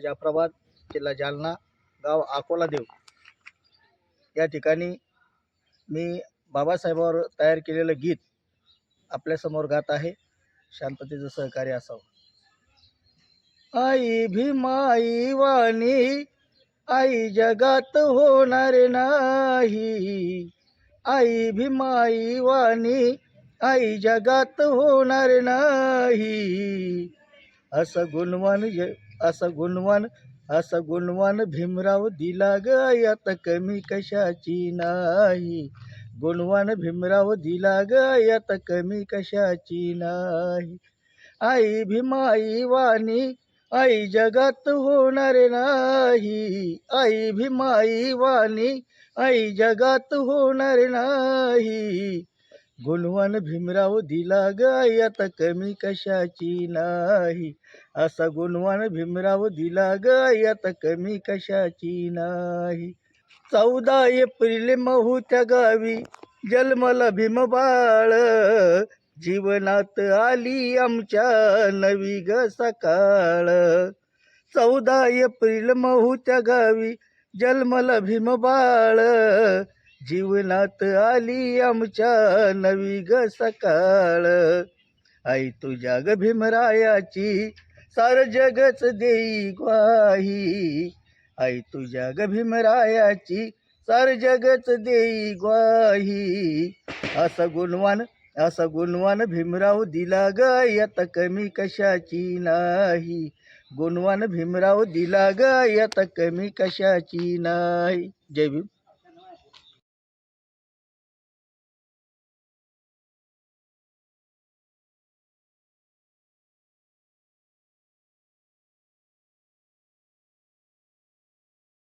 जाफराबाद जिल्हा जालना गाव अकोला देव. या ठिकाणी मी बाबासाहेबावर तयार केलेलं गीत आपल्यासमोर गात आहे. शांततेचं सहकार्य असावं. आई भीमाई वाणी आई जगात होणार नाही. आई भीमाई वाणी आई जगात होणार नाही. असं गुणवान य असं गुणवान असं गुणवान भीमराव दिला ग यात कमी कशाची नाही. गुणवान भीमराव दिला ग यात कमी कशाची नाही. आई भीमाई वाणी आई जगात होणार नाही. आई भीमाई वाणी आई जगात होणार नाही. गुणवान भीमराव दिला ग यात कमी कशाची नाही? असा गुणवान भीमराव दिला ग यात कमी कशाची नाही? चौदा एप्रिल महूत्या गावी जन्मला भीमबाळ जीवनात आली आमच्या नवी ग सकाळ. चौदा एप्रिल महूत्या गावी जन्मला भीमबाळ जीवनात आली आमच्या नवी ग सकाळ. आई तुझ्या ग भीमरायाची सार जगच देई ग्वाही. आई तुझ्या ग भीमरायाची सार जगच देई ग्वाही. असं गुणवान असं गुणवान भीमराव दिला ग यात कमी कशाची नाही. गुणवान भीमराव दिला ग यात कमी कशाची नाही. जय भीम.